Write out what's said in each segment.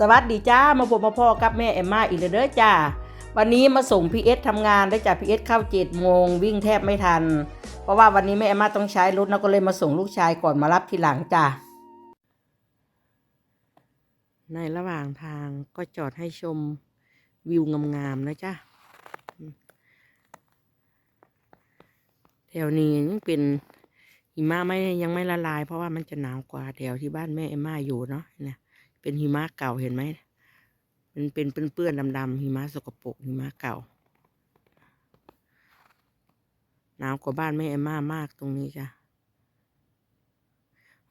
สวัสดีจ้ามาพบมาพ่อกับแม่เอมมาอีกแล้วเด้อจ้าวันนี้มาส่งพีเอสทำงานได้จ้าพีเอสเข้าเจ็ดโมงวิ่งแทบไม่ทัน เพราะว่าวันนี้แม่เอมมาต้องใช้รถนะก็เลยมาส่งลูกชายก่อนมารับทีหลังจ้าในระหว่างทางก็จอดให้ชมวิวงามๆนะจ้าแถวนี้ยังเป็นหิมะไม่ยังไม่ละลาย เพราะว่ามันจะหนาวกว่าแถวที่บ้านแม่เอมมาอยู่เนาะเนี่ย เป็นหิมะเก่าเห็นไหมมันเป็นเปื้อนๆดำๆหิมะสกปรกหิมะเก่าหนาวกว่าบ้านแม่เอมมามากตรงนี้จ้ะ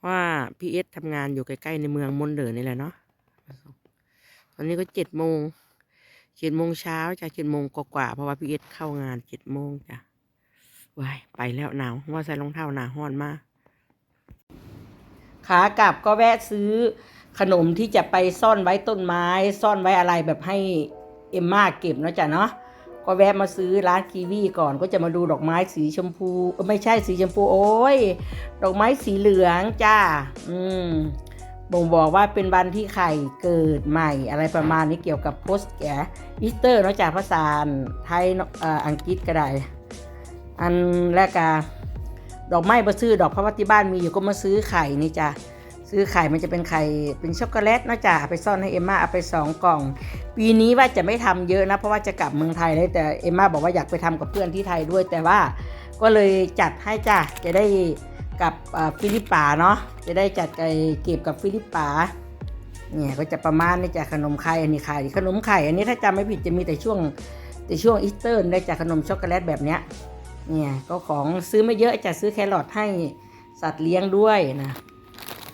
ว่าพี่เอสทำงานอยู่ใกล้ๆในเมืองมนเดอร์นี่แหละเนาะตอนนี้ก็เจ็ดโมงเจ็ดโมงเช้าจ้ะเจ็ดโมงกว่าๆเพราะว่าพี่เอสเข้างานเจ็ดโมงจ้ะวายไปแล้วหนาวว่าใส่รองเท้าหนาห้อนมากขากลับก็แวะซื้อ ขนมที่จะไปซ่อนไว้ต้นไม้ ซ่อนไว้อะไรแบบให้เอ็มมาเก็บเนาะจ้ะเนาะก็แวะมาซื้อร้านกีวีก่อนก็จะมาดูดอกไม้สีชมพูไม่ใช่สีชมพูโอ้ยดอกไม้สีเหลืองจ้า อืมบ่งบอกว่าเป็นวันที่ไข่เกิดใหม่อะไรประมาณนี้เกี่ยวกับโพสแกอีสเตอร์นาะจากภาษาไทยอังกฤษก็ได้ อันแรกอะดอกไม้มาซื้อดอกพระว่าที่บ้านมีอยู่ก็มาซื้อไข่นี่จ้ะ ซื้อไข่มันจะเป็นไข่เป็นช็อกโกแลตเนาะจ้ะเอาไปซ่อนให้เอมมาเอาไปสองกล่อง ปีนี้ว่าจะไม่ทำเยอะนะเพราะว่าจะกลับเมืองไทยเลยแต่เอมมาบอกว่าอยากไปทำกับเพื่อนที่ไทยด้วย แต่ว่าก็เลยจัดให้จ้ะจะได้กับฟิลิปปาเนาะจะได้จัดไปเก็บกับฟิลิปปาเนี่ยก็จะประมาณนี้จ้ะขนมไข่อันนี้ไข่ขนมไข่อันนี้ถ้าจำไม่ผิดจะมีแต่ช่วงแต่ช่วงอีสเตอร์ได้จากขนมช็อกโกแลตแบบเนี้ยเนี่ยก็ของซื้อไม่เยอะจะซื้อแครอทให้สัตว์เลี้ยงด้วยนะ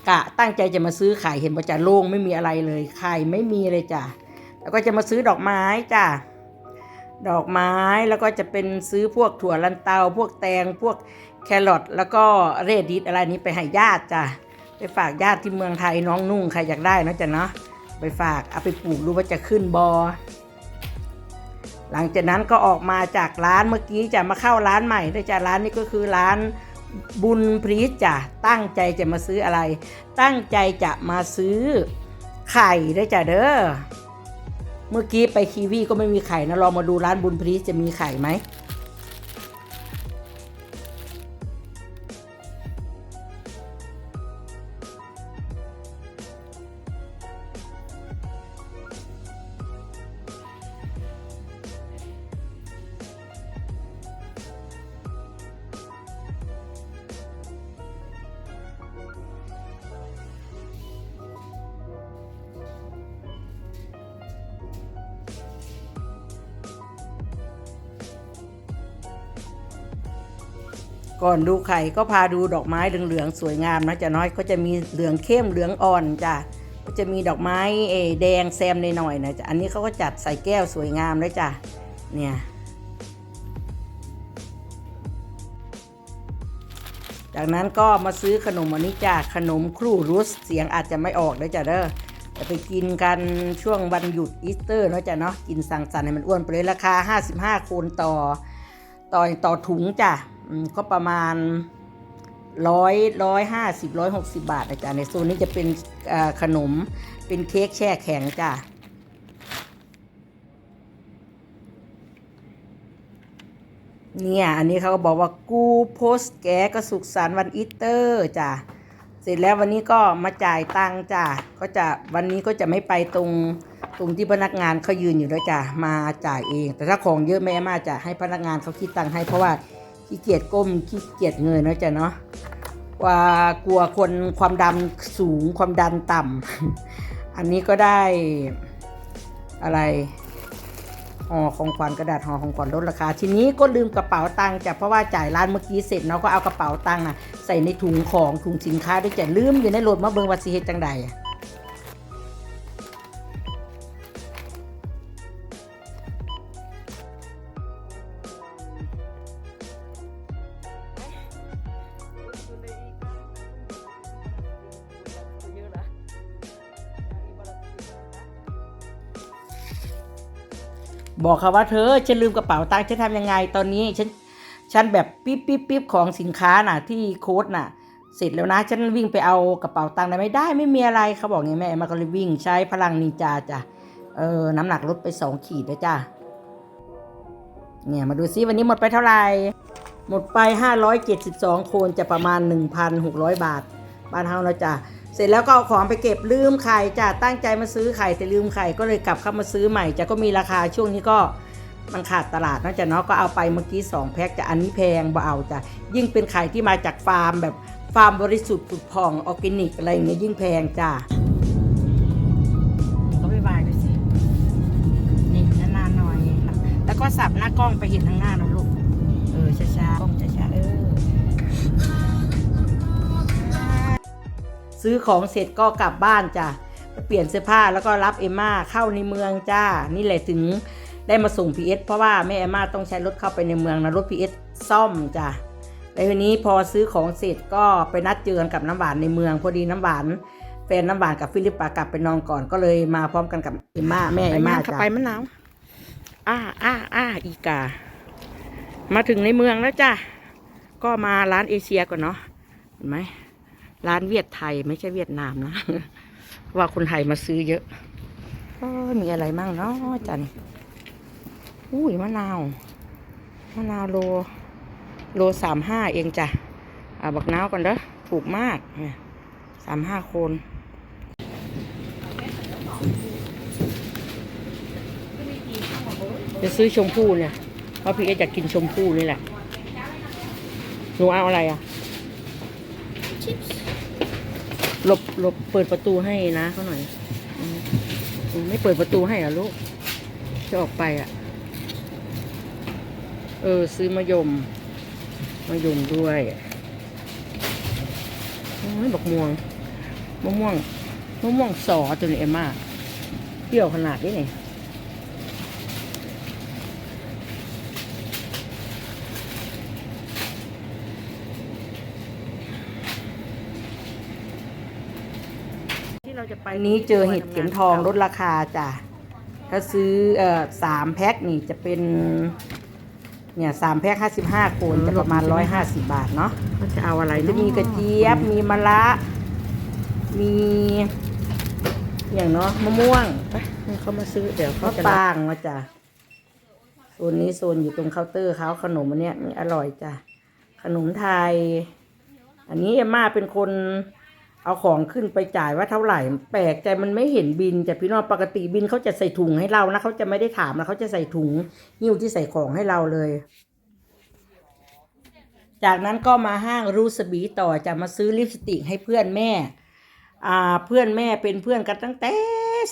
กะตั้งใจจะมาซื้อไข่เห็นว่าจะโล่งไม่มีอะไรเลยไข่ไม่มีเลยจ้ะแล้วก็จะมาซื้อดอกไม้จ้ะดอกไม้แล้วก็จะเป็นซื้อพวกถั่วลันเตา พวกแตงพวกแครอทแล้วก็เรดิสอะไรนี้ไปให้ญาติจ้ะไปฝากญาติที่เมืองไทยน้องนุ่งใครอยากได้นะจ๊ะเนาะไปฝากเอาไปปลูกดูว่าจะขึ้นบอหลังจากนั้นก็ออกมาจากร้านเมื่อกี้จะมาเข้าร้านใหม่ด้วยจ้ะร้านนี้ก็คือร้าน บุญพรีสจ้ะตั้งใจจะมาซื้ออะไร ตั้งใจจะมาซื้อไข่ด้วยจ้ะเด้อเมื่อกี้ไปคีวีก็ไม่มีไข่นะลองมาดูร้านบุญพรีสจะมีไข่ไหม ก่อนดูไข่ก็พาดูดอกไม้เหลืองๆสวยงามนะจ๊ะน้อยก็จะมีเหลืองเข้มเหลืองอ่อนจ้ะก็จะมีดอกไม้เอแดงแซมหน่อยๆนะจ๊ะอันนี้เขาก็จัดใส่แก้วสวยงามเลยจ้ะเนี่ยจากนั้นก็มาซื้อขนมอันนี้จ้ะขนมครูรุสเสียงอาจจะไม่ออกนะจ๊ะเด้อจะไปกินกันช่วงวันหยุดอีสเตอร์เนาะจ้ะเนาะกินสังสรรค์ให้มันอ้วนไปเลยราคา 55คูณต่อต่อต่อถุงจ้ะ ก็ประมาณร้อยร้อยห้าสิบร้อยหกสิบบาทนะจ๊ะในโซนนี้จะเป็นขนมเป็นเค้กแช่แข็งจ้ะเนี่ยอันนี้เขาก็บอกว่ากูโพสแกก็สุขสันต์วันอีเตอร์จ้ะเสร็จแล้ววันนี้ก็มาจ่ายตังค์จ้ะก็จะวันนี้ก็จะไม่ไปตรงตรงที่พนักงานเขายืนอยู่ด้วจ้ะมาจ่ายเอง แต่ถ้าของเยอะแม่มาจะให้พนักงานเขาคิดตังค์ให้เพราะว่า ขี้เกียจก้มขี้เกียจเงยเนาะจ้ะเนาะว่ากลัวคนความดันสูงความดันต่ำอันนี้ก็ได้อะไรห่อของขวัญกระดาษห่อของขวัญลดราคา ทีนี้ก็ลืมกระเป๋าตังค์จ้ะเพราะว่าจ่ายร้านเมื่อกี้เสร็จเนาะก็เอากระเป๋าตังค์น่ะใส่ในถุงของถุงสินค้าด้วยจ้ะลืมอยู่ในรถมาเบิ่งว่าสิเฮ็ดจังใดอะ บอกเขาว่าเธอฉันลืมกระเป๋าตังค์ฉันทำยังไงตอนนี้ฉันฉันแบบปิ๊บปิ๊บปิ๊บของสินค้าน่ะ ที่โค้ดน่ะ เสร็จแล้วนะ ฉันวิ่งไปเอากระเป๋าตังค์ได้ไหมได้ไม่มีอะไรเขาบอกไงแม่มาก็เลยวิ่งใช้พลังนินจาจ้ะเออน้ำหนักลดไปสองขีดแล้วจ้ะเนี่ยมาดูซิวันนี้หมดไปเท่าไหร่หมดไป 572 คนจะประมาณ 1,600 บาท บ้านเฮาแล้วจ้ะ เสร็จแล้วก็เอาของไปเก็บลืมไข่จ้ะตั้งใจมาซื้อไข่แต่ลืมไข่ก็เลยกลับเข้ามาซื้อใหม่จ้ะก็มีราคาช่วงนี้ก็มันขาดตลาดนะจ๊ะเนาะก็เอาไปเมื่อกี้2แพ็คจะอันนี้แพงบ่เอาจ้ะยิ่งเป็นไข่ที่มาจากฟาร์มแบบฟาร์มบริสุทธิ์ผุดผ่องออร์แกนิกอะไรอย่างเงี้ยยิ่งแพงจ้ะก็ไปบายดูสินี่นานๆหน่อยแล้วก็สับหน้ากล้องไปเห็นทางหน้านะลูกเออช้าๆกล้องช้า ซื้อของเสร็จก็กลับบ้านจ้ะไปเปลี่ยนเสื้อผ้าแล้วก็รับเอมม่าเข้าในเมืองจ้า นี่แหละถึงได้มาส่งพีเอสเพราะว่าแม่เอมม่าต้องใช้รถเข้าไปในเมืองนะรถพีเอสซ่อมจ้ะแล้วทีนี้พอซื้อของเสร็จก็ไปนัดเจอกันกับน้ำหวานในเมืองพอดีน้ำหวานแฟนน้ำหวานกับฟิลิปปากลับไปนอนก่อนก็เลยมาพร้อมกันกับเอมม่าแม่เอมม่าจ้ะไปมะนาวอ้าอ้าอ้าอีกา มาถึงในเมืองแล้วจ้ะก็มาร้านเอเชียก่อนเนาะเห็นไหม ร้านเวียดไทยไม่ใช่เวียดนามนะ ว่าคนไทยมาซื้อเยอะก็มีอะไรมั่งเนาะจันอุ้ยมะนาวมะนาวโล โลสามห้าเองจ้ะอ่าบักนาวก่อนเด้อถูกมากเนี่ยสามห้าคน จะซื้อชมพู่เนี่ยเพราะพี่เออยากกินชมพู่นี่แหละหนูเอาอะไรอะ หลบหลบเปิดประตูให้นะเขาหน่อยไม่เปิดประตูให้อะลูกจะออกไปอะ เออ ซื้อมะยมมะยมด้วยโอ้ยบอกม่วงมะม่วงมะม่วงสอตัวนี้เอ็มมากเปรี้ยวขนาดนี้ไงที่เรา จะไปนี้เจอเห็ดเข็มทองลดราคาจ้ะถ้าซื้อเอ่อสามแพ็คนี่จะเป็น เนี่ยสามแพ็คห้าสิบห้าคนจะประมาณร้อยห้าสิบบาทเนาะก็จะเอาอะไรจะมีกระเจี๊ยบ มีมะระมี อย่างเนาะมะม่วงไปให้เขามาซื้อเดี๋ยวเขาจะปางมาจ้ะโซนนี้โซนอยู่ตรงเคาน์เตอร์เขาขนมอันเนี้ยนี่อร่อยจ้ะขนมไทย อันนี้เอมม่าเป็นคน เอาของขึ้นไปจ่ายว่าเท่าไหร่ แปลกใจมันไม่เห็นบินแต่พี่น้องปกติบินเขาจะใส่ถุงให้เรานะเขาจะไม่ได้ถามนะเขาจะใส่ถุงหิ้วที่ใส่ของให้เราเลย จากนั้นก็มาห้างรูสบีต่อจะมาซื้อลิปสติกให้เพื่อนแม่อ่าเพื่อนแม่เป็นเพื่อนกันตั้งแต่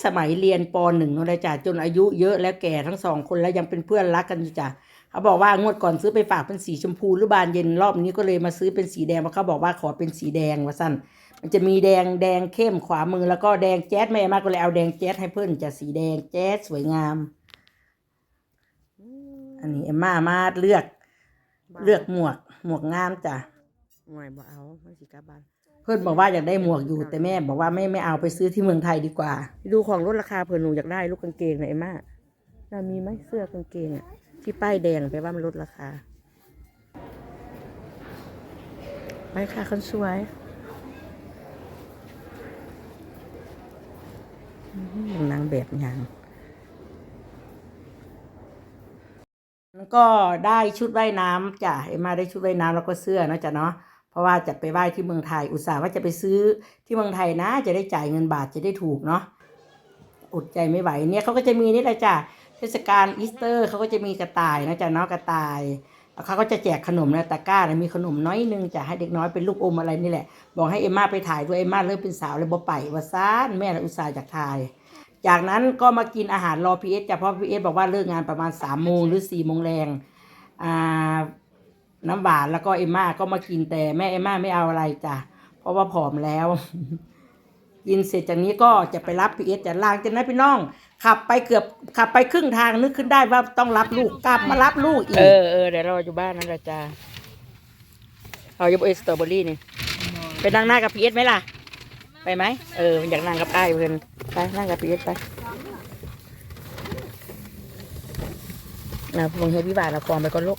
สมัยเรียนปหนึ่งนั่นเลยจ้ะจนอายุเยอะแล้วแก่ทั้งสองคนแล้วยังเป็นเพื่อนรักกันอยู่จ้ะเขาบอกว่างวดก่อนซื้อไปฝากเป็นสีชมพูหรือบานเย็นรอบนี้ก็เลยมาซื้อเป็นสีแดงเพราะเขาบอกว่าขอเป็นสีแดงว่าสั้น จะมีแดงแดงเข้มขวามือแล้วก็แดงแจ๊ดแม่มากก็เลยเอาแดงแจ๊ดให้เพื่อนจะสีแดงแจ๊ดสวยงาม อันนี้เอ็มม่ามาเลือก เลือกหมวก หมวกงามจ้ะหน่วยบ่เอาไม่สิกาบานเพื่อนบอกว่าอยากได้หมวกอยู่แต่แม่บอกว่าไม่ไม่เอาไปซื้อที่เมืองไทยดีกว่าไปดูของลดราคาเพื่อนหนูอยากได้ลูกกางเกงหน่อยเอ็มม่าเรามีไหมเสื้อกางเกงอะที่ป้ายแดงไปว่ามันลดราคาไปค่ะคนสวยอื้อหือ นางแบบยังก็ได้ชุดว่ายน้ำจ้ะเอ็มมาได้ชุดว่ายน้ำแล้วก็เสื้อนะจ๊ะเนาะเพราะว่าจะไปไหว้ที่เมืองไทยอุตส่าห์ว่าจะไปซื้อที่เมืองไทยนะ จะได้จ่ายเงินบาทจะได้ถูกเนาะอดใจไม่ไหวเนี่ยเขาก็จะมีนี่แหละจ้ะเทศกาลอีสเตอร์เขาก็จะมีกระต่ายนะจ๊ะเนาะกระต่าย เขาก็จะแจกขนมในตะกร้านะมีขนมน้อยนึงจะให้เด็กน้อยเป็นลูกอมอะไรนี่แหละ บอกให้เอมมาไปถ่ายด้วยเอมมาเริ่มเป็นสาวเลยบ่ไปว่าซ่านแม่น่ะอุตส่าห์อยากถ่าย จากนั้นก็มากินอาหารรอพีเอสจ้ะเพราะพีเอสบอกว่าเลิกงานประมาณสามโมงหรือสี่โมงแรงอ่าน้ำหวานแล้วก็เอมม่าก็มากินแต่แม่เอมม่าไม่เอาอะไรจ้ะเพราะว่าผอมแล้วกินเสร็จจากนี้ก็จะไปรับพีเอสจะลางจากนั้นพี่น้อง ขับไปเกือบขับไปครึ่งทางนึกขึ้นได้ว่าต้องรับลูกกลับมารับลูกอีกเออเออเดี๋ยวรออยู่บ้านนั่นแหละจ้าเอาอยู่บนสตรอเบอรี่นี่ไปนั่งหน้ากับพีเอสไหมล่ะ ไปไหมเอออยากนั่งกับไอ้ายเพื่อนไปนั่งกับพีเอสไปนะพวงให้พี่บาทเอาฟองไปก่อนลูก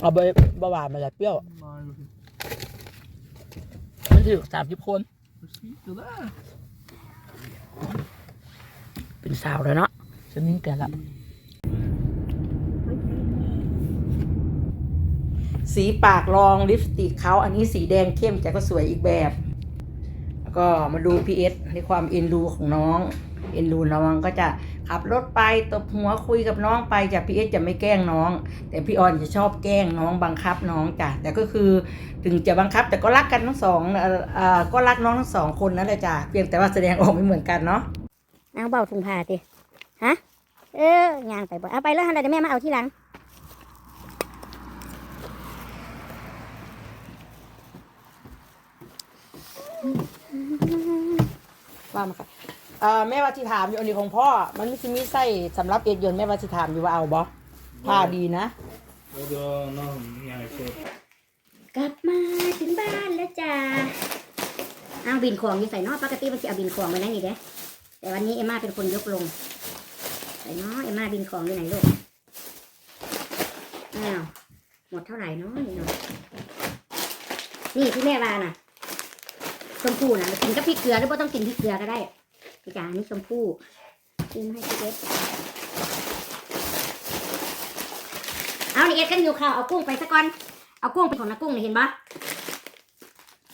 เอาใบบบหวานมาแล้วเปรี้ยวถึงสามสิบคน Du där. เป็นสาวแล้วเนาะจะนิ่งแต่ละสีปากรองลิปสติกเขาอันนี้สีแดงเข้มแต่ก็สวยอีกแบบ แล้วก็มาดูพีเอสในความเอ็นดูของน้อง เอ็นดูน้องก็จะ ขับรถไปตบหัวคุยกับน้องไปจากพีเอสจะไม่แกล้งน้อง แต่พี่ออนจะชอบแกล้งน้องบังคับน้องจ้ะแต่ก็คือถึงจะบังคับ แต่ก็รักกันทั้งสองเอ่อเอ่อก็รักน้องทั้งสองคนนั่นแหละจ้ะเพียงแต่ว่าแสดงออกไม่เหมือนกันเนาะนางเบาถุงผ้าติฮะเออย่างไปบ่เอาไปแล้วฮันเดี๋ยวแม่มาเอาที่หลังว่ามาค่ะ เอ่อแม่ว่าที่ถามอยู่อันนี้ของพ่อ มันไม่ใช่มีไส้สำหรับเอ็ดยนต์แม่ว่าที่ถามอยู่ว่าเอาบ่ผ้าดีนะ Och då någon jag får กลับมาถึงบ้านแล้วจ้าเอาบินของอยู่ใส่เนอปกติมันจะเอาบินของไว้นั่นนี่เด้แต่วันนี้เอ็มมาเป็นคนยกลง ใส่เนอเอ็มมาบินของอยู่ไหนลูกอ้าวหมดเท่าไหร่เนาะนี่เนาะนี่ที่แม่ว่าน่ะชมพู่น่ะกินกับพริกเกลือหรือว่าต้องกินพริกเกลือก็ได้ จ๋านี่ชมพู่กินให้พี่เอ็ดเอานี่เอ็ดกันอยู่ข้าวเอากุ้งไปสักก่อน เอากุ้งเป็นของนักกุ้งเห็นปะ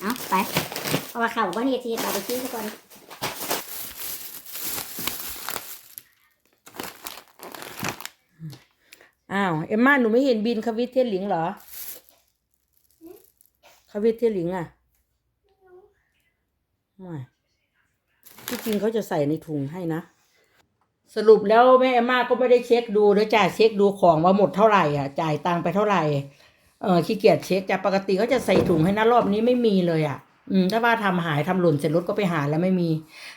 เอาไปเพราะว่าข้าวบอกว่านี่ทีเราไปซื้อสักก่อนอ้าวเอ็มม่าหนูไม่เห็นบินคาวิทเทยหลิงเหรอคาวิทเทยหลิงอะไม่ ที่จริงเขาจะใส่ในถุงให้นะ สรุปแล้วแม่เอ็มมาก็ไม่ได้เช็คดูด้วยจ่ายเช็คดูของว่าหมดเท่าไหร่อะ จ่ายตังค์ไปเท่าไหร่ เออขี้เกียจเช็คจากปกติเขาจะใส่ถุงให้นะรอบนี้ไม่มีเลยอะ อืมถ้าว่าทำหายทำหล่นเสร็จรถก็ไปหาแล้วไม่มี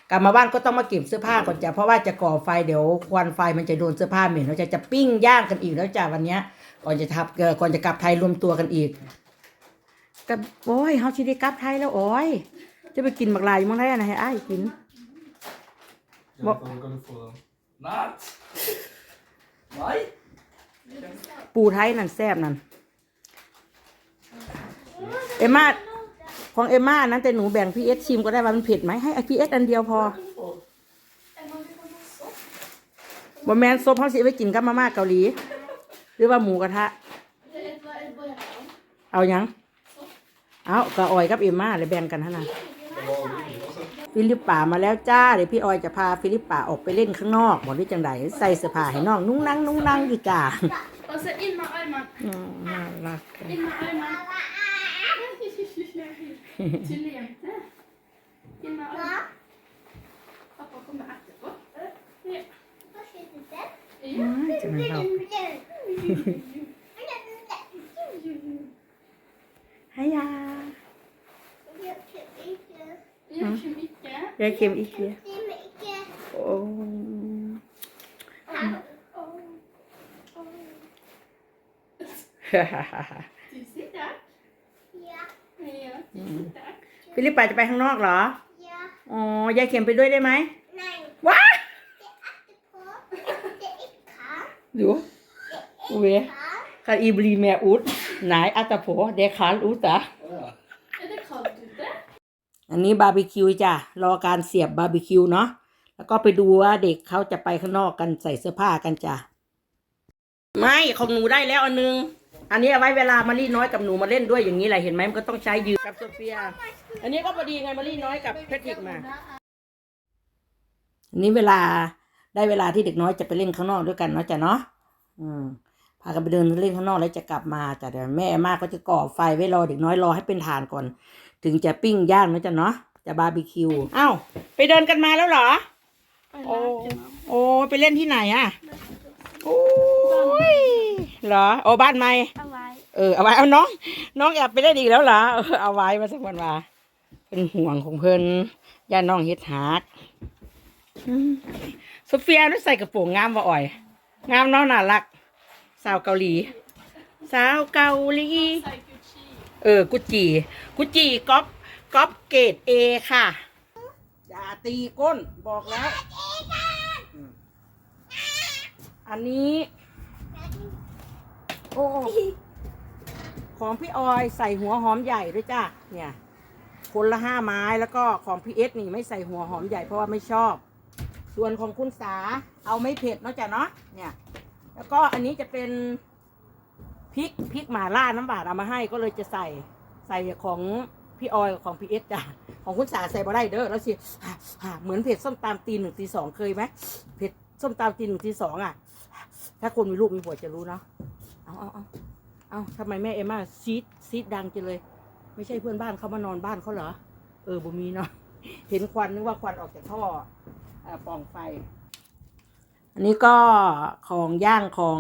กลับมาบ้านก็ต้องมาเก็บเสื้อผ้าก่อนจ้ะเพราะว่าจะก่อไฟเดี๋ยวควันไฟมันจะโดนเสื้อผ้าเหม็นเราจะจะปิ้งย่างกันอีกแล้วจ้ะวันเนี้ย ก่อนจะทับเอ่อก่อนจะกลับไทยรวมตัวกันอีกกับโอ้ยเฮาชิได้กลับไทยแล้วโอ้ยจะไปกินบักลายอยู่เมืองไทยอะนะให้อ้ายกิน Jag vet inte om du får dem. Natt! Nej! ปูไทยนั่นแซ่บนั่น เอมมาของเอมมานั้นแต่หนูแบ่งพีเอสชิมก็ได้ว่ามันเผ็ดไหมให้พีเอสอันเดียวพอบ่แมนซบเขาสิเอาไปกินกับมาม่าเกาหลี หรือว่าหมูกระทะ เอายัง เอากระออยกับเอมมาเลยแบ่งกันฮะนะ ฟิลิปป่ามาแล้วจ้าเดี๋ยวพี่ออยจะพาฟิลิปป่าออกไปเล่นข้างนอกบอกที่จังไดใส่เสื้อผ้าให้น้องนุ่งนั่งนุ่งนั่งอยู่จ้า Och så in med armen. อืมน่ารัก In med armen. Till inte. In med armen. Pappa kommer efterpå. Ja. อืมจะ ไม่เราฮายา Ja, så mycket. ยายเค็มอีกเดียโอ้ Du sitter? Ja, du sitter. ฟิลิปป่าจะไปข้างนอกเหรออ๋อยายเค็มไปด้วยได้ไหมว้าดูเวคาอีบรีแมอุดไหนอัตโผเดคาลูตา Är det kallt ute? อันนี้บาร์บีคิวจ้ะรอการเสียบบาร์บีคิวเนาะแล้วก็ไปดูว่าเด็กเขาจะไปข้างนอกกันใส่เสื้อผ้ากันจ้ะไม่ของหนูได้แล้วอันนึง อันนี้เอาไว้เวลามารีน้อยกับหนูมาเล่นด้วยอย่างนี้แหละเห็นไหมมันก็ต้องใช้ยืมกับโซเฟีย อันนี้ก็พอดีไงมารีน้อยกับแพทริกมาอันนี้เวลาได้เวลาที่เด็กน้อยจะไปเล่นข้างนอกด้วยกันเนาะจ้ะเนาะอืมพากันไปเดินเล่นข้างนอกแล้วจะกลับมาจ้ะเดี๋ยวแม่มากก็จะก่อไฟไว้รอเด็กน้อยรอให้เป็นฐานก่อน ถึงจะปิ้งย่างนะจ๊ะเนาะจะบาร์บีคิวเอ้าไปเดินกันมาแล้วเหรอ Och Åh. läker man. โอ้ไปเล่นที่ไหนอะโอ้ยเหรอโอ้บ้านใหม่ Hawaii. เออเอาไว้เอาน้องน้องแอบไปเล่นอีกแล้วเหรอเออเอาไว้มาสักวันว่าเป็นห่วงของเพิ่นย่าน้องเฮ็ดหักอืมโซเฟียนี่ใส่กระโปรงงามว่าอ่อย งามเน้องน่ารัก สาวเกาหลี สาวเกาหลี Sai Gucci. เออ กุจีกุจีก๊อปก๊อปเกรดเอค่ะ อย่าตีก้นบอกแล้วอืมอันนี้ โอ้ ของพี่ออยใส่หัวหอมใหญ่ด้วยจ้ะ เนี่ย คนละห้าไม้แล้วก็ของพีเอสนี่ไม่ใส่หัวหอมใหญ่เพราะว่าไม่ชอบ ส่วนของคุณสาเอาไม่เผ็ดเนอกจากเนาะ เนี่ย แล้วก็อันนี้จะเป็น พริกพริกหมาล่าน้ำบาดเอามาให้ก็เลยจะใส่ใส่ของพี่ออยของพี่เอสจ้ะของคุณสาใส่บ่ได้เด้อแล้วสิฮ่าฮ่าเหมือนเผ็ดส้มตำตีหนึ่งตีสองเคยไหมเผ็ดส้มตำตีหนึ่งตีสองอะ ถ้าคนมีลูกมีผัวจะรู้เนาะเอาเอาเอาเอาทำไมแม่เอมมาซีดซีดดังจังเลย ไม่ใช่เพื่อนบ้านเขามานอนบ้านเขาเหรอ เออบ่มีเนาะเห็นควันนึกว่าควันออกจากท่อเอ่อปล่องไฟ อันนี้ก็ของย่างของ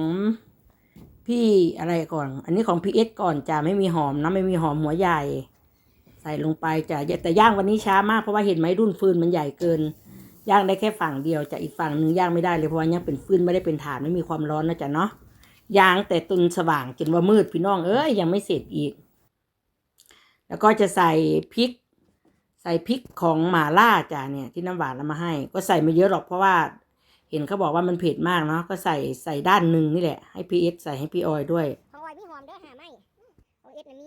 พี่อะไรก่อน อันนี้ของพีเอสก่อนจ้ะไม่มีหอมนะไม่มีหอมหัวใหญ่ ใส่ลงไปจ้ะแต่ย่างวันนี้ช้ามากเพราะว่าเห็นไหมรุ่นฟืนมันใหญ่เกิน ย่างได้แค่ฝั่งเดียวจะอีกฝั่งหนึ่งย่างไม่ได้เลยเพราะว่ายังเป็นฟืนไม่ได้เป็นฐานไม่มีความร้อนนะจ๊ะเนาะย่างแต่ตุนสว่างจนว่ามืดพี่น้องเอ้ยยังไม่เสร็จอีก แล้วก็จะใส่พริก ใส่พริกของหมาล่าจ้ะเนี่ยที่น้ำหวานเอามาให้ ก็ใส่ไม่เยอะหรอกเพราะว่า เห็นเขาบอกว่ามันเผ็ดมากเนาะก็ใส่ใส่ด้านหนึ่งนี่แหละ ให้พีเอสใส่ให้พี่ออยด้วยของออยมีหอมเด้อหาไม่ของเอ็ดน่ะมี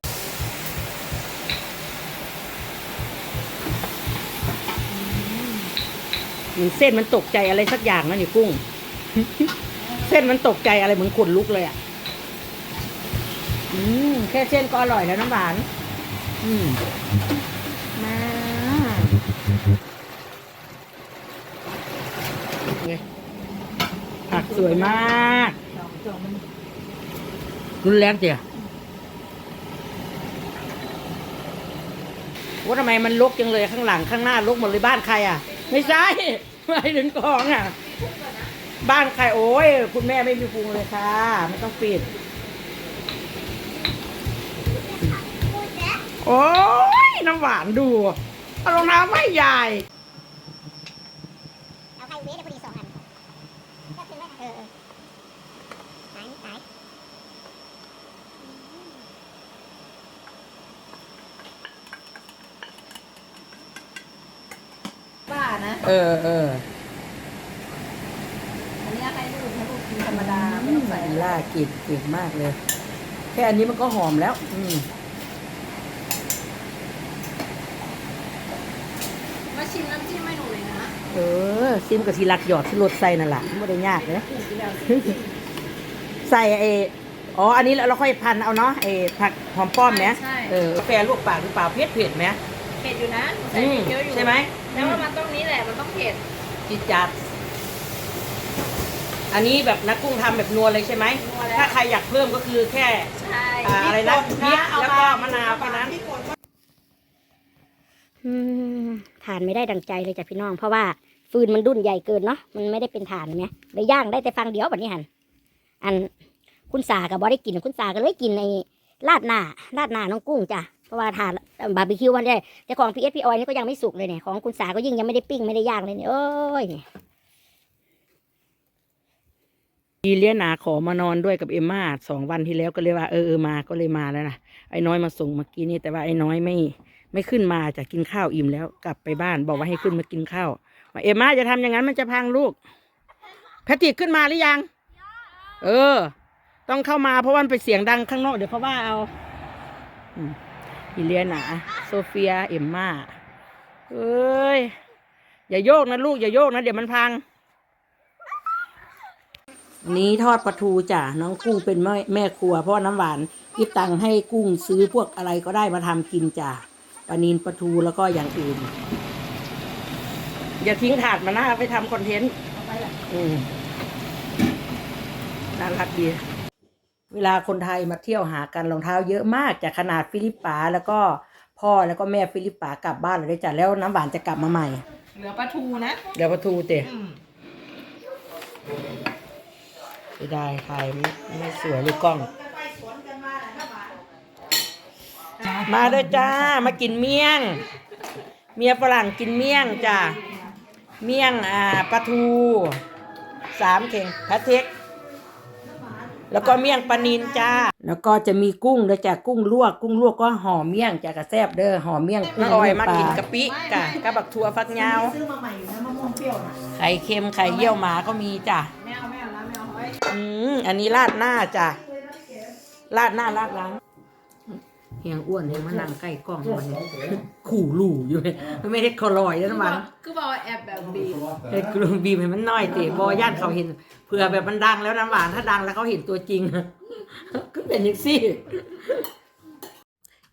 เหมือนเส้นมันตกใจอะไรสักอย่างนะนี่กุ้ง เส้นมันตกใจอะไรเหมือนขนลุกเลยอะ อืมแค่เส้นก็อร่อยแล้วน้ำหวาน อืมมาไงผัก สวยมากรุนแรงเจียว่าทำไมมันลกจังเลยข้างหลังข้างหน้าลกหมดเลยบ้านใครอะ ไม่ใช่ไม่ถึงกองอะ บ้านใครโอ้ยคุณแม่ไม่มีปรุงเลยค่ะไม่ต้องปิด โอ้ยน้ำหวานดูเอารองเท้าไม่ใหญ่ เอาไฮเวย์ได้พอดีสองอันก็คือว่าเออเออไหนไหน บ้า นะ เออเอออันนี้ให้ลูกให้ลูกกินธรรมดาไม่ต้องใส่อะไรล่าเก่งเก่งมากเลย แค่อันนี้มันก็หอมแล้ว อืมมาชิมน้ำจิ้มให้หนูเลยนะเออ ซิมกับทีรักหยอดที่รถใส่นั่นแหละไม่ได้ยากเลยใส่ไออ๋อ อันนี้เราค่อยพันเอาเนาะไอผักหอมป้อมไหมใช่เออกาแฟลวกปากหรือเปล่าเผ็ดเผ็ดไหมเผ็ดอยู่นะหนูใส่อืมพริกเยอะอยู่ใช่ไหม แต่ว่ามันต้องนี้แหละ มันต้องเผ็ดจิตจัด อันนี้แบบนักกุ้งทำแบบนัวเลยใช่ไหม นัวแล้ว ถ้าใครอยากเพิ่มก็คือแค่ใช่อ่าอะไรนะพริกแล้วก็มะนาวแค่นั้น อืมฐานไม่ได้ดังใจเลยจ้ะพี่น้อง เพราะว่าฟืนมันดุนใหญ่เกินเนาะมันไม่ได้เป็นฐานไงเลยย่างได้แต่ฟังเดียวแบบนี้หันอันคุณสากับบอได้กินคุณสาก็เลยกินในลาดหน้าลาดหน้าน้องกุ้งจ้ะ เพราะว่าทานบาร์บีคิววันได้แต่ของพีเอสพีออยนี่ก็ยังไม่สุกเลยเนี่ยของคุณสาก็ยิ่งยังไม่ได้ปิ้งไม่ได้ย่างเลยเนี่ยโอ้ยอีเลียนาขอมานอนด้วยกับเอมมาสองวันที่แล้วก็เลยว่าเออเออมาก็เลยมาแล้วนะไอ้น้อยมาส่งเมื่อกี้นี่แต่ว่าไอ้น้อยไม่ไม่ขึ้นมาจะกินข้าวอิ่มแล้วกลับไปบ้านบอกว่าให้ขึ้นมากินข้าวมาเอมมาจะทำอย่างนั้นมันจะพังลูกแพทริกขึ้นมาหรือยัง เออ ต้องเข้ามาเพราะว่ามันไปเสียงดังข้างนอกเดี๋ยวเขาว่าเอา อืม อีเลียนาโซเฟียเอมมาเอ้ย อย่าโยกนะลูก อย่าโยกนะ เดี๋ยวมันพัง นี้ทอดปลาทูจ้ะน้องกุ้งเป็นแม่แม่ครัวเพราะว่าน้ำหวานคิดตังค์ให้กุ้งซื้อพวกอะไรก็ได้มาทำกินจ้ะปลานีนปลาทูแล้วก็อย่างอื่น อย่าทิ้งถาดมาหน้าไปทำคอนเทนต์อืมน่ารักดี เวลาคนไทยมาเที่ยวหากันรองเท้าเยอะมากจากขนาดฟิลิปปาแล้วก็พ่อแล้วก็แม่ฟิลิปปากลับบ้านเลยจ้ะแล้วน้ำหวานจะกลับมาใหม่ เหลือปลาทูนะเดี๋ยวปลาทูเตะไม่ได้ถ่ายไม่ไม่สวยเลยกล้อง มาเด้อจ้ามากินเมี่ยง เมียฝรั่งกินเมี่ยงจ้าเมี่ยงอ่าปลาทูสามเข่งพระเทก แล้วก็เมี่ยงปลานินจ้า แล้วก็จะมีกุ้งเด้อจ้ากุ้งลวก กุ้งลวกก็ห่อเมี่ยงจ้ากระแซบเด้อห่อเมี่ยงกุ้งออยมากินกะปิกะกะบักทัวฟักยาวซื้อมาใหม่อยู่นะมะม่วงเปรี้ยวนะไข่เค็มไข่เยี่ยวหมาก็มีจ้ะแมวแมวแล้วแมวเฮ้ยอืมอันนี้ราดหน้าจ้ะราดหน้าราดหล้าง เฮียงอ้วนเฮียงมานั่งใกล้กล้องมันขู่ลู่อยู่เลยมันไม่ได้คอลอยแล้วคือนะบมัอนกคือบอกว่าแอบแบบบีบไอ้กลุ่มบีมให้มันน้อยเตะบอย่านเขาเห็นเผื่อแบบมันดังแล้วน้ำหวานถ้าดังแล้วเขาเห็นตัวจริงก็เป็นอย่างซี่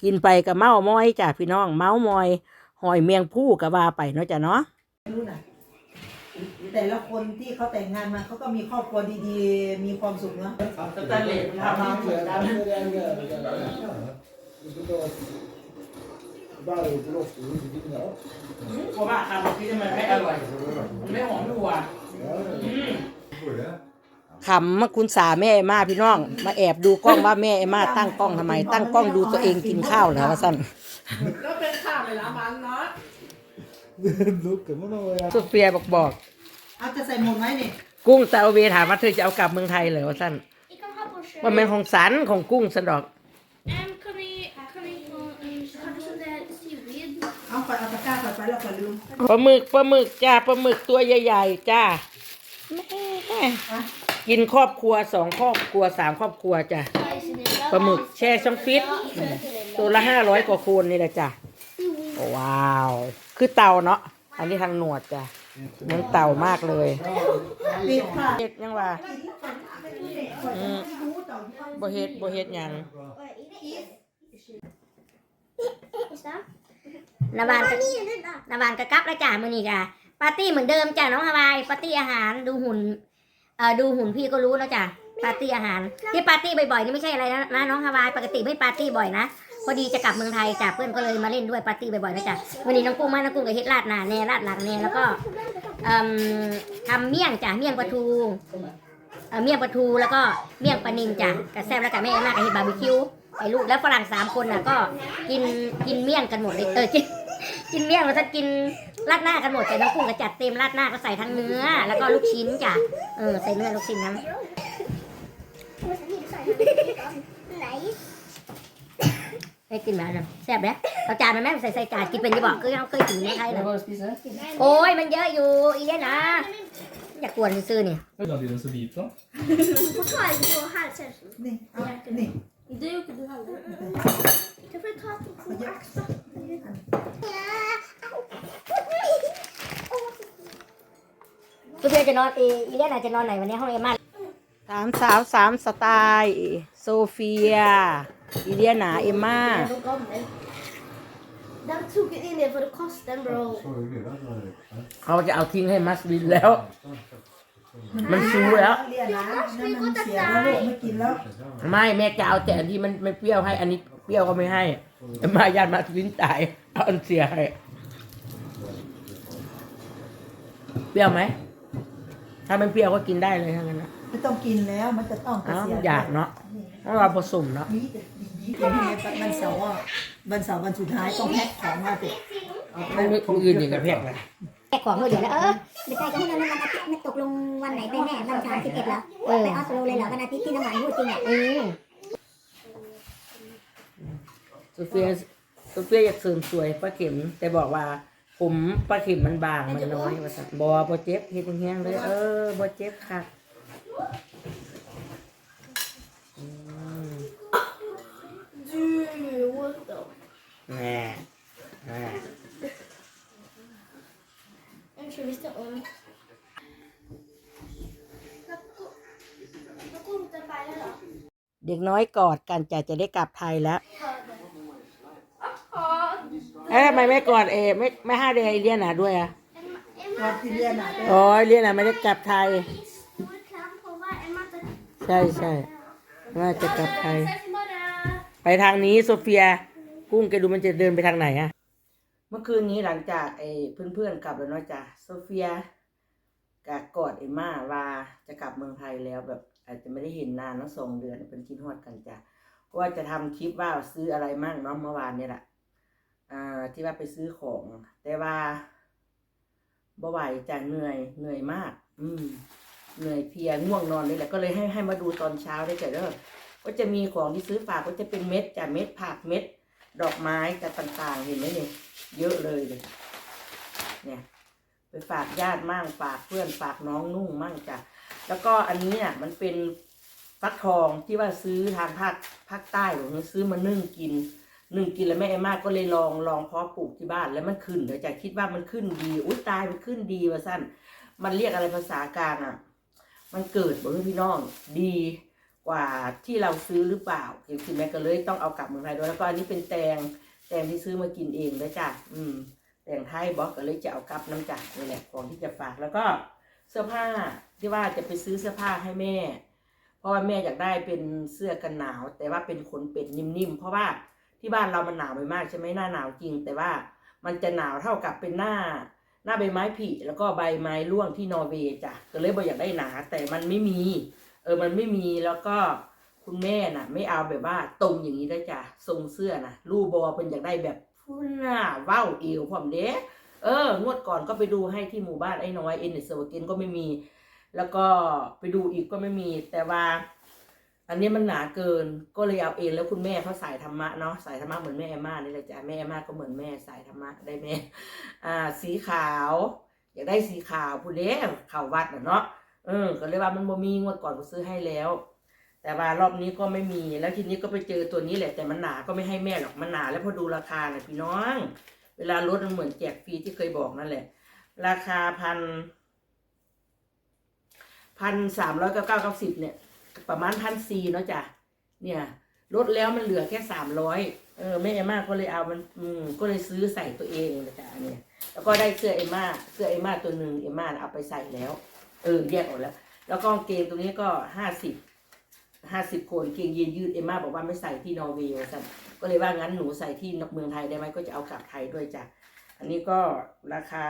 กินไปกับเมามอยจ้ะพี่น้อง เมามอย หอยเมียงผู้กับว่าไปเนาะจ้ะเนาะรู้นะแต่ละคนที่เขาแต่งงานมาเขาก็มีครอบครัวดีๆ มีความสุขเนาะ เพราะว่าทำที่มันไม่อร่อยมันไม่หอมนัวขำมาคุณสาแม่เอมมาพี่น้อง มาแอบดูกล้องว่าแม่เอมมาตั้งกล้องทำไม ตั้งกล้องดูตัวเองกินข้าวเหรอวะสั้นก็เป็นข่าวไปแล้วมันเนาะโซเฟียบอกบอกเอาจะใส่หมดไหมนี่กุ้งซาอุเวถามว่าเธอจะเอากลับเมืองไทยเหรอวะสั้น Ik kan hapjes. มันเป็นของสันของกุ้งสันดอก เอาไปเอาตะกร้าไปแล้วก็ลืมปลาหมึกปลาหมึกจ้าปลาหมึกตัวใหญ่ๆจ้าแม่กินครอบครัวสองครอบครัวสามครอบครัวจ้ะปลาหมึกแช่ช่องฟิตตัวละห้าร้อยกว่าโคนนี่แหละจ้ะว้าว คือเต่าเนาะอันนี้ทางหนวดจ้ะเหมือนเต่ามากเลยปิดค่ะเฮ็ดยังว่าอืมบ่เฮ็ดบ่เฮ็ดหยัง นาวานก็นาวานก็กลับแล้วจ้ะมื้อนี้จ้ะปาร์ตี้เหมือนเดิมจ้ะน้องฮาวายปาร์ตี้อาหารดูหุ่นเอ่อดูหุ่นพี่ก็รู้แล้วจ้ะปาร์ตี้อาหาร ที่ปาร์ตี้บ่อยๆนี่ไม่ใช่อะไรนะนะน้องฮาวายปกติไม่ปาร์ตี้บ่อยนะพอดีจะกลับเมืองไทยจ้ะเพื่อนก็เลยมาเล่นด้วยปาร์ตี้บ่อยๆนะจ้ะวันนี้น้องกุ้งมาน้องกุ้งก็เฮ็ดราดหน้าแน่ราดหลังแน่แล้วก็เอ่มทำเมี่ยงจ้ะเมี่ยงปลาทูเอ่อเมี่ยงปลาทูแล้วก็เมี่ยงปลานิลจ้ะกระแซ่บแล้วกับแม่เอ็มมากกับเฮ็ดบาร์บีคิว ไอ้ลูกแล้วฝรั่งสามคนน่ะก็กินกินเมี่ยงกันหมดเลยเออกินกินเมี่ยงแล้วถ้ากินราดหน้ากันหมดแต่น้องกุ้งก็จัดเต็มราดหน้าก็ใส่ทั้งเนื้อ แล้วก็ลูกชิ้นจ้ะเออใส่เนื้อลูกชิ้นนั้น Nee. ให้กินแบบนั้นแซ่บเลยเอาจานมาแม่ใส่ใส่จานกินเป็นจะบอกคือเราเคยกินในไทยเลยโอ้ยมันเยอะอยู่อีเนี่ยนะอยากกวนซื้อๆนี่ Oj, la det så lite. Vad tar jag på halvsession? นี่เอานี่ Du och du halva. Jag får ta på axeln. คือเพื่อนจะนอน เออีเนี่ยน่ะจะนอนไหนวันนี้ห้องเอมมาสามสาวสามสไตล์โซเฟียอีเลียนาเอมมา Den tog in det för det kostar bro. เขาจะเอาทิ้งให้มัสวินแล้ว มันซูแล้ว เรียนนะนั่นมันเสียแล้วลูกไม่กินแล้วไม่แม่จะเอาแต่อันที่มันไม่เปรี้ยวให้ อันนี้เปรี้ยวก็ไม่ให้มาญาติมัสวินตายเอาอันเสียให้เปรี้ยวไหมถ้ามันเปรี้ยวก็กินได้เลยทั้งนั้นนะไม่ต้องกินแล้วมันจะต้องอ้าวเสียอยากเนาะเพราะเราผสมเนาะมีแต่ดีๆอย่างนี้วันเสาร์อะวันเสาร์วันสุดท้ายต้องแพ็คของมาติดไม่ไม่คนอื่นอย่างกับแพกเลย แค่ของมือเดียวแล้ว เออ ไม่ใช่ก็ให้เราเล่นวันอาทิตย์ไม่ตกลงวันไหนไปแน่วันสามสิบเอ็ดเหรอเออ ไปออสโลเลยเหรอวันอาทิตย์ที่น้ำหวานพูดจริงอะอืมโซเฟียโซเฟียอยากเสริมสวยป้าเข็ม แต่บอกว่า ผมป้าเข็มมันบางมันน้อยว่าสันบอบอเจ็บเฮ็ดแห้งๆเลย เออบอเจ็บค่ะอืม Du what the? แหน่แหน่ Jag tror visst om. Jag går inte på det då. เด็กน้อยกอดกันจะจะได้กลับไทยแล้วเอ๊ะทำไมไม่กอดเอไม่ไม่ห้าเดย์ไอเลียนอะด้วยอะพอที่เรียนอะอ๋อไอเลียนอะไม่ได้กลับไทย Stor kram på varje matta. ใช่ใช่ว่าจะกลับไทย Ses imorgon. ไปทางนี้โซเฟีย กุ้งแกดูมันจะเดินไปทางไหนอะเมื่อคืนนี้หลังจากไอ้เพื่อนๆกลับแล้วเนาะจ้ะโซเฟียกะกอดเอมม่าว่าจะกลับเมืองไทยแล้วแบบ อาจจะไม่ได้เห็นนานเนาะสองเดือนเป็นคิดฮอดกันจ้ะก็ว่าจะทำคลิปว่าซื้ออะไรมั่งเนาะเมื่อวานเนี่ยแหละอ่าที่ว่าไปซื้อของ แต่ว่าบ่ไหวจ้ะเหนื่อยเหนื่อยมาก อืมเหนื่อยเพียง่วงนอนเลยแหละก็เลยให้ให้มาดูตอนเช้าได้จ้ะเด้อก็จะมีของที่ซื้อฝากก็จะเป็นเม็ดจากเม็ดผักเม็ด ดอกไม้จากต่างๆเห็นไหมเนี่ยเยอะเลยเลยเนี่ย ไปฝากญาติมั่งฝากเพื่อนฝากน้องนุ่งมั่งจ้ะ แล้วก็อันนี้เนี่ยมันเป็นฟักทองที่ว่าซื้อทางภาคภาคใต้หรือซื้อมานึ่งกินหนึ่งกินแล้วแม่เอมมาก็เลยลองลองเพาะปลูกที่บ้านแล้วมันขึ้นเดี๋ยวจะคิดว่ามันขึ้นดีอุ้ยตายมันขึ้นดีว่าสั้นมันเรียกอะไรภาษากลางอะ มันเกิดบอกพี่น้องดีกว่าที่เราซื้อหรือเปล่าจริงๆแม่ก็เลยต้องเอากลับเมืองไทยด้วยแล้วก็อันนี้เป็นแตงแตงที่ซื้อมากินเองนะจ้ะอืมแตงไทยบอกก็เลยจะเอากลับน้ำจักนี่แหละของที่จะฝากแล้วก็ เสื้อผ้าที่ว่าจะไปซื้อเสื้อผ้าให้แม่ เพราะว่าแม่อยากได้เป็นเสื้อกันหนาว แต่ว่าเป็นขนเป็ดนิ่มๆเพราะว่าที่บ้านเรามันหนาวไปมากใช่ไหมหน้าหนาวจริง แต่ว่ามันจะหนาวเท่ากับเป็นหน้า หน้าใบไม้ผลิแล้วก็ใบไม้ร่วงที่นอร์เวย์จ้ะก็เลยบอกอยากได้หนา แต่มันไม่มี เออมันไม่มีแล้วก็คุณแม่น่ะ ไม่เอาแบบว่าตรงอย่างนี้ได้จ้ะทรงเสื้อน่ะรูบอเป็นอยากได้แบบพุ่นน่ะเว้าวเอวพร้อมเด้ เอองวดก่อนก็ไปดูให้ที่หมู่บ้านไอ้น้อยเอ็นเดสเวอร์เกนก็ไม่มี แล้วก็ไปดูอีกก็ไม่มี แต่ว่า อันนี้มันหนาเกินก็เลยเอาเองแล้วคุณแม่เขาสายธรรมะเนาะสายธรรมะเหมือนแม่แอมมานี่แหละจ้ะแม่แอมมาก็เหมือนแม่สายธรรมะได้แม่อ่า สีขาว อยากได้สีขาวพูดเด้ข่าววัดเนาะเออก็เลยว่ามันบ่มีงวดก่อนก็ซื้อให้แล้ว แต่ว่ารอบนี้ก็ไม่มีแล้วทีนี้ก็ไปเจอตัวนี้แหละแต่มันหนาก็ไม่ให้แม่หรอกมันหนาแล้วพอดูราคาเนี่ยพี่น้อง เวลาลดมันเหมือนแจกฟรีที่เคยบอกนั่นแหละ ราคาพันพันสามร้อยเก้าเก้าเก้าสิบเนี่ย ประมาณพันสี่เนาะจ้ะเนี่ยลดแล้วมันเหลือแค่สามร้อยเออแม่เอมมาก็เลยเอามันอืมก็เลยซื้อใส่ตัวเองเลยจ้ะเนี่ยแล้วก็ได้เสื้อเอมมาเสื้อเอมมาตัวหนึ่งเอมมาเอาไปใส่แล้ว เออแยกออกแล้ว แล้วก็กางเกงตัวนี้ก็ห้าสิบ ห้าสิบคนเกงยีนยืดเอมมาบอกว่าไม่ใส่ที่นอร์เวย์ว่าซั่นก็เลยว่างั้นหนูใส่ที่เมืองไทยได้ไหมก็จะเอากลับไทยด้วยจ้ะอันนี้ก็ราคา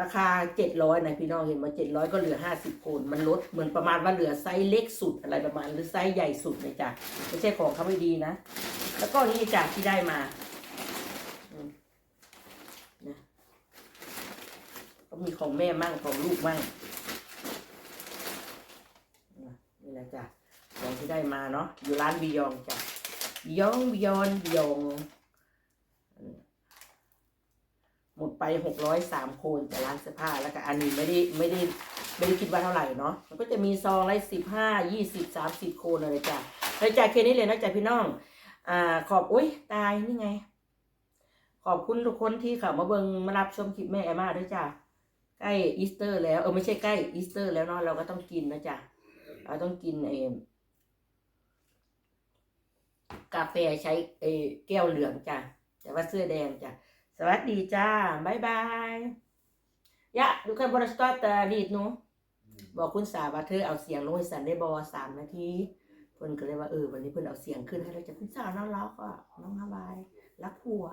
ราคาเจ็ดร้อยนะพี่น้องเห็นมาเจ็ดร้อยก็เหลือห้าสิบคนมันลดเหมือนประมาณว่าเหลือไซส์เล็กสุดอะไรประมาณหรือไซส์ใหญ่สุดเลยจ้ะไม่ใช่ของเขาไม่ดีนะ แล้วก็นี่จ้ะที่ได้มานะก็มีของแม่มั่งของลูกมั่ง นะนี่แหละจ้ะของที่ได้มาเนาะอยู่ร้านบิยองจ้ะบิยองบิยอนบิยองหมดไปหกร้อยสามโคนแต่ร้านเสื้อผ้าแล้วก็อันนี้ไม่ได้ไม่ได้ไม่ได้คิดว่าเท่าไหร่เนาะมันก็จะมีซองละสิบห้ายี่สิบสามสิบโคนอะไรจ้ะเลยจ่ายแค่นี้เลยนะจ่ายพี่น้องอ่าขอบอุ้ยตายนี่ไง ขอบคุณทุกคนที่เข้ามาเบิงมารับชมคลิปแม่แอมมาด้วยจ้ะใกล้อีสเตอร์แล้วเออไม่ใช่ใกล้อีสเตอร์แล้วเนาะเราก็ต้องกินนะจ๊ะ เราต้องกินเออกาแฟใช้เอแก้วเหลืองจ้ะ แต่ว่าเสื้อแดงจ้ะ สวัสดีจ้าบ๊ายบายยะดูคันบริสตอตรีดหนูบอกคุณสาว่าเธอเอาเสียงลงให้สันได้บอสามนาทีเพิ่นก็เลยว่าเออวันนี้เพิ่นเอาเสียงขึ้นให้เราจะคุณสาวน่ารักอะน้องฮาวายรักผัว